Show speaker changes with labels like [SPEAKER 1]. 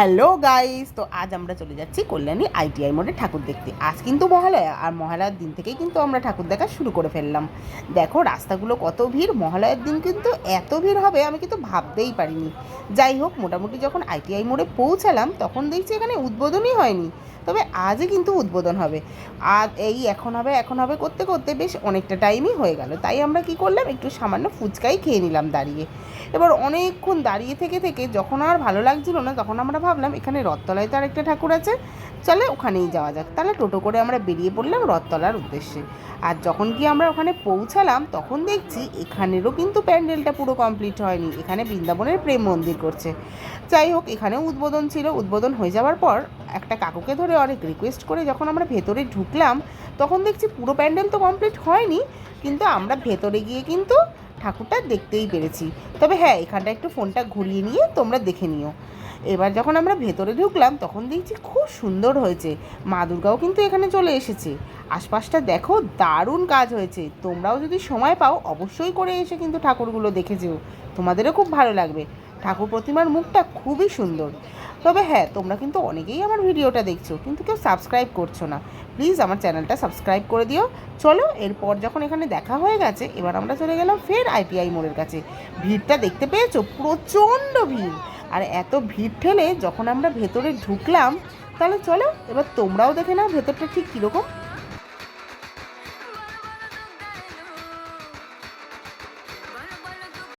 [SPEAKER 1] Hello guys, তো আজ আমরা চলে যাচ্ছি কল্যাণী আইটিআই মোড়ে ঠাকুর দেখতে। আজ কিন্তু মহালয়া, আর মহালয়ার দিন থেকেই কিন্তু আমরা ঠাকুর দেখা শুরু করে ফেললাম। দেখো, রাস্তাগুলো কত ভিড়, মহালয়ার দিন কিন্তু এত ভিড় হবে, আমি কিন্তু ভাবতেই পারিনি। যাই হোক, মোটামুটি যখন আইটিআই মোড়ে পৌঁছালাম, তখন দেখছি এখানে উদ্বোধনই হয়নি। তবে আজই কিন্তু উদ্বোধন হবে। আর এই এখন হবে এখন হবে করতে করতে বেশ অনেকটা টাইমই হয়ে গেল। তাই আমরা কি করলাম, একটু সামান্য ফুচকাই খেয়ে নিলাম দাঁড়িয়ে। এবার অনেকক্ষণ দাঁড়িয়ে থেকে থেকে যখন আর ভালো লাগছিল না, তখন আমরা ভাবলাম, এখানে রথতলায় তো আরেকটা ঠাকুর আছে, চলে ওখানেই যাওয়া যাক। তাহলে টোটো করে আমরা বেরিয়ে পড়লাম রথতলার উদ্দেশ্যে। আর যখন কি আমরা ওখানে পৌঁছালাম, তখন দেখছি এখানেরও কিন্তু প্যান্ডেলটা পুরো কমপ্লিট হয়নি। এখানে বৃন্দাবনের প্রেম মন্দির করছে। যাই হোক, এখানেও উদ্বোধন ছিল। উদ্বোধন হয়ে যাওয়ার পর একটা কাকুকে ধরে অনেক রিকোয়েস্ট করে যখন আমরা ভেতরে ঢুকলাম, তখন দেখছি পুরো প্যান্ডেল তো কমপ্লিট হয়নি, কিন্তু আমরা ভেতরে গিয়ে কিন্তু ঠাকুরটা দেখতেই পেরেছি। তবে হ্যাঁ এখানটা একটু ফোনটা ঘুরিয়ে নিয়ে তোমরা দেখে নিও। এবার যখন আমরা ভেতরে ঢুকলাম, তখন দেখছি খুব সুন্দর হয়েছে। মা দুর্গাও কিন্তু এখানে চলে এসেছে। আশপাশটা দেখো, দারুণ কাজ হয়েছে। তোমরাও যদি সময় পাও, অবশ্যই করে এসে কিন্তু ঠাকুরগুলো দেখে যেও। তোমাদেরও খুব ভালো লাগবে। ঠাকুর প্রতিমার মুখটা খুবই সুন্দর। তবে হ্যাঁ তোমরা কিন্তু অনেকেই আমার ভিডিওটা দেখছ, কিন্তু কেউ সাবস্ক্রাইব করছ না। প্লিজ আমার চ্যানেলটা সাবস্ক্রাইব করে দিও। চলো, এরপর যখন এখানে দেখা হয়ে গেছে, এবার আমরা চলে গেলাম ফের আইটিআই মোড়ের কাছে। ভিড়টা দেখতে পেয়েছ? প্রচণ্ড ভিড়। আর এত ভিড় ঠেলে যখন আমরা ভেতরে ঢুকলাম, তাহলে চলো, এবার তোমরাও দেখে নাও ভেতরটা ঠিক কীরকম।